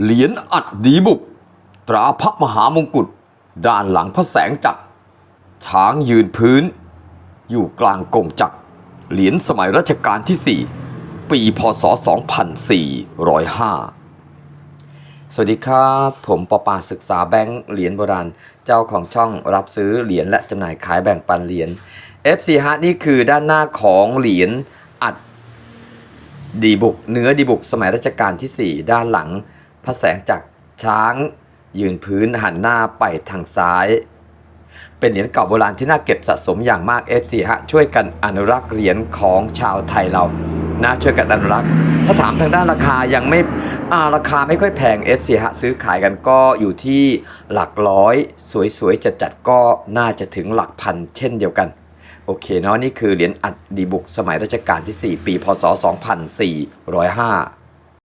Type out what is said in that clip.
เหรียญอัดดีบุก ตราพระมหามงกุฎด้านหลังพระแสงจักรช้างยืนพื้น อยู่กลางกงจักร เหรียญสมัยรัชกาลที่ 4 ปีพศ 2405 สวัสดีครับ ผมปอปาศึกษาแบงค์เหรียญโบราณ เจ้าของช่องรับซื้อเหรียญและจำหน่ายขายแบ่งปันเหรียญ FC ฮะนี่คือด้านหน้าของเหรียญอัดดีบุก เนื้อดีบุกสมัยรัชกาลที่ 4 ด้านหลัง พระแสงจากช้าง ยืนพื้นหันหน้าไปทางซ้าย เป็นเหรียญเก่าโบราณที่น่าเก็บสะสมอย่างมาก FC ฮะช่วยกันอนุรักษ์เหรียญของชาวไทยเรานะช่วยกันอนุรักษ์ถ้าถามทางด้านราคายังไม่อ่าราคาไม่ค่อยแพง FC ฮะซื้อขายกันก็อยู่ที่หลักร้อย สวยๆจะจัดก็น่าจะถึงหลักพันเช่นเดียวกัน โอเคเนาะนี่คือเหรียญอัดดีบุกสมัยรัชกาลที่ 4 ปี พศ 2405